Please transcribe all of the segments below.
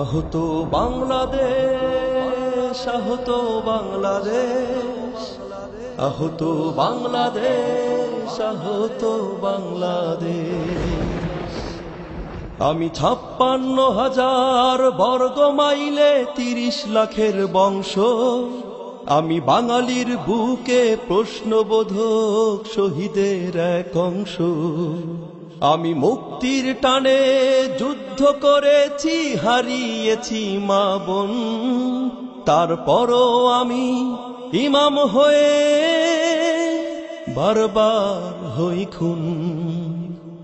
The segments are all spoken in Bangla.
আহত বাংলাদেশ আহত বাংলাদেশ আহত বাংলাদেশ আহত বাংলাদেশ। আমি ছাপ্পান্ন হাজার বর্গ মাইলে তিরিশ লাখের বংশ। আমি বাঙালির বুকে প্রশ্নবোধক শহীদের এক অংশ। আমি মুক্তির টানে যুদ্ধ করেছি, হারিয়েছি মা বোন। তারপরও আমি ইমাম হয়ে বারবার হই খুন।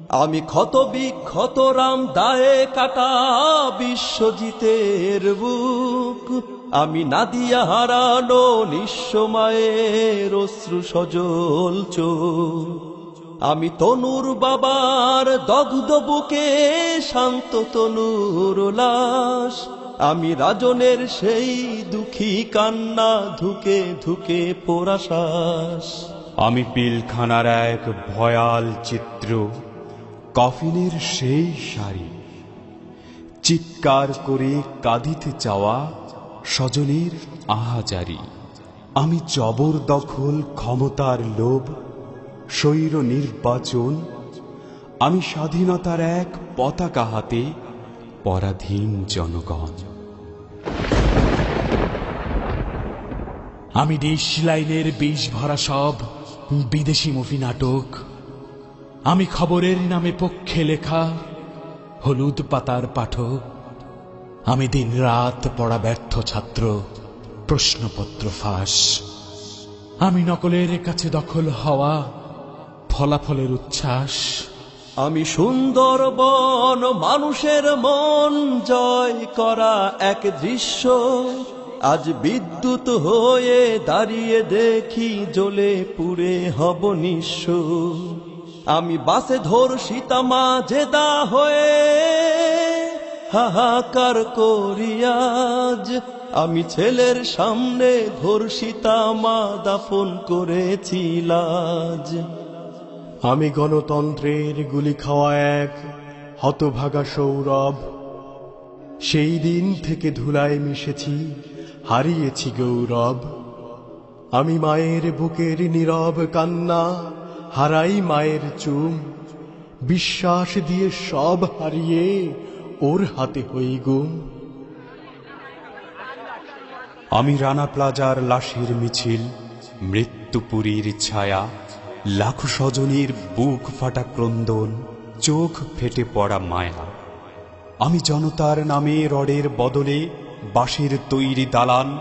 আমি ক্ষত বিক্ষত রাম দায়ে কাটা বিশ্বজিতের বুক। আমি নাদিয়া হারানো নিঃস্ব মায়ের অশ্রু সজল চোখ। আমি তনুর বাবার দগ্ধ বুকে শান্ত তনুর লাশ। আমি রাজনের সেই দুঃখী কান্না ধুকে ধুকে পোড়াশ্বাস আমি পিলখানার এক ভয়াল চিত্র, কফিনের সেই শাড়ি। চিৎকার করে কাঁদিতে চাওয়া স্বজনের আহাজারি। আমি জবরদখল ক্ষমতার লোভ স্বৈর নির্বাচন, আমি স্বাধীনতার এক পতাকা হাতে পরাধীন জনগণ। আমি ডিশ লাইনের বিষ ভরা সব বিদেশি মুভি নাটক, আমি খবরের নামে পক্ষে লেখা হলুদ পাতার পাঠক, আমি দিন রাত পড়া ব্যর্থ ছাত্র, প্রশ্নপত্র ফাঁস, আমি নকলের কাছে দখল হওয়া ফলাফলের উচ্ছ্বাস। আমি সুন্দরবন, মানুষের মন জয় করা এক দৃশ্য। আজ বিদ্যুৎ হয়ে দাঁড়িয়ে দেখি জ্বলে পুড়ে হব নিঃস্ব। আমি বাসে ধর সীতামা জেদা হয়ে হাহাকার করিয়াজ আমি ছেলের সামনে ধর্ষিতা মা দাফন করেছি লাজ। আমি গণতন্ত্রের গুলি খাওয়া এক হতভাগা সৌরভ। সেই দিন থেকে ধুলায় মিশেছি, হারিয়েছি গৌরব। আমি মায়ের বুকের নীরব কান্না, হারাই মায়ের চুম। বিশ্বাস দিয়ে সব হারিয়ে ওর হাতে হই গুম। আমি রানা প্লাজার লাশের মিছিল, মৃত্যুপুরীর ছায়া। লাখো স্বজনের বুক ফাটা ক্রন্দন, চোখ ফেটে পড়া মায়া। আমি জনতার নামে রডের বদলে বাঁশের তৈরি দালান,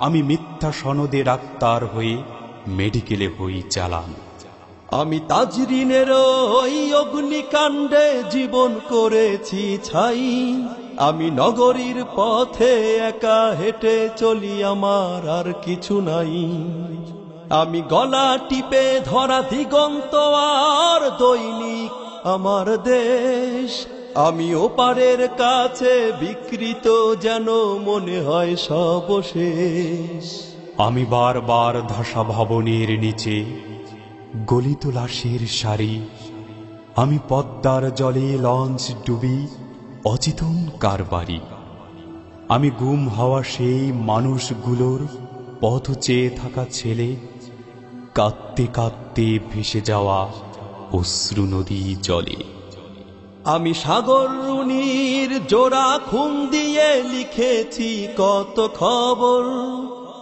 আমি মিথ্যা সনদে ডাক্তার হয়ে মেডিকেলে হই চালান। আমি তাজরিনের ওই অগ্নিকাণ্ডে জীবন করেছি ছাই। আমি নগরীর পথে একা হেঁটে চলি, আমার আর কিছু নাই। আমি গলা টিপে ধরা দিগন্ত আর দৈনিক আমার দেশ। আমি ওপারের কাছে বিকৃত যেন মনে হয় সবশেষ আমি বারবার ধসা ভবনের নিচে গলিত লাশের সারি। আমি পদ্মার জলে লঞ্চ ডুবি অচেতন কারবারি। আমি গুম হওয়া সেই মানুষগুলোর পথ চেয়ে থাকা ছেলে কাঁদতে কাঁদতে ভেসে যাওয়া অশ্রু নদী জলে। আমি সাগর রুনির জোড়া খুন দিয়ে লিখেছি কত খবর।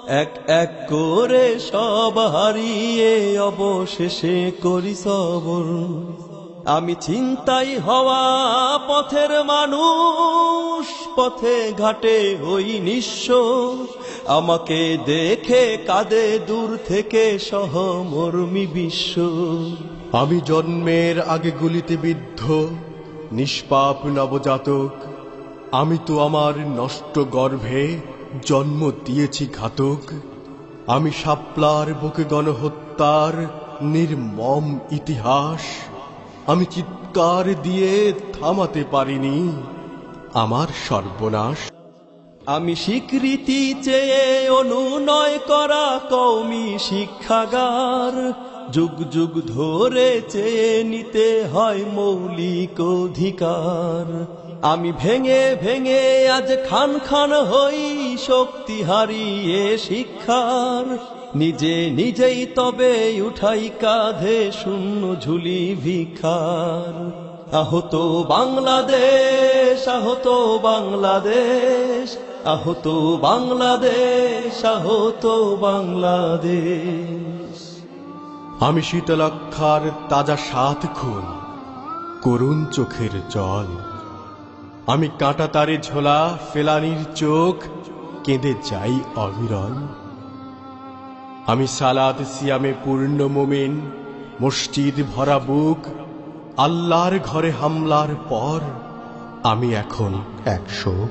এক এক করে সব হারিয়ে অবশেষে করি সবর। আমি চিন্তাই হওয়া পথের মানুষ পথে ঘাটে হই নিঃস্ব। আমাকে দেখে কাঁদে দূর থেকে সহমর্মী বিশ্ব। আমি জন্মের আগে গুলিতে বিদ্ধ, নিষ্পাপ নবজাতক। আমি তো আমার নষ্ট গর্ভে জন্ম দিয়েছি ঘাতক। আমি শাপলার বুকে গণহত্যার নির্মম ইতিহাস। আমি চিৎকার দিয়ে থামাতে পারিনি। আমার সর্বনাশ। আমি স্বীকৃতি চেয়ে অনুনয় করা কৌমি শিক্ষাগার। যুগ যুগ ধরে চেয়ে নিতে হয় মৌলিক অধিকার। আমি ভেঙে ভেঙে আজ খান খান হই শক্তি হারিয়ে শিক্ষার। নিজে নিজেই তবে উঠাই কাঁধে শূন্য ঝুলি ভিখার। আহত বাংলাদেশ আহত বাংলাদেশ আহত বাংলাদেশ আহত বাংলাদেশ। আমি শীতলক্ষার তাজা সাত খুন, করুণ চোখের জল। আমি কাঁটা তারে ঝোলা ফেলানির চোখ, কেঁদে যাই অবিরল। আমি সালাদ সিয়ামে পূর্ণ মোমেন, মসজিদ ভরা বুক আল্লাহর ঘরে হামলার পর আমি এখন একশো।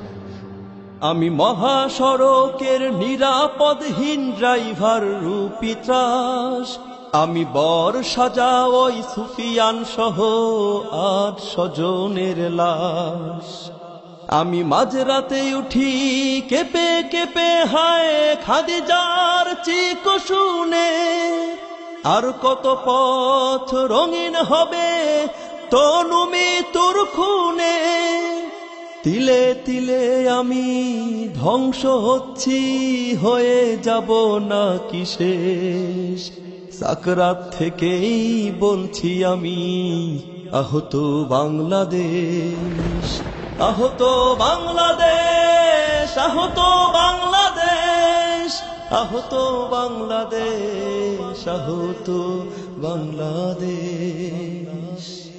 আমি মহাসড়কের নিরাপদহীন ড্রাইভার রূপী ত্রাস। আমি বর সাজা ওই সুফিয়ান সহ আট স্বজনের লাশ। আমি মাঝরাতে উঠি কেঁপে কেঁপে হায় খাদিজার চিক শুনে। আর কত পথ রঙিন হবে তনুমি তোর খুনে তিলে তিলে আমি ধ্বংস হচ্ছি, হয়ে যাব না কি শেষ? সাকরাত থেকেই বলছি আমি, আহত বাংলাদেশ। আহত বাংলাদেশ আহত বাংলাদেশ আহত বাংলাদেশ আহত বাংলাদেশ।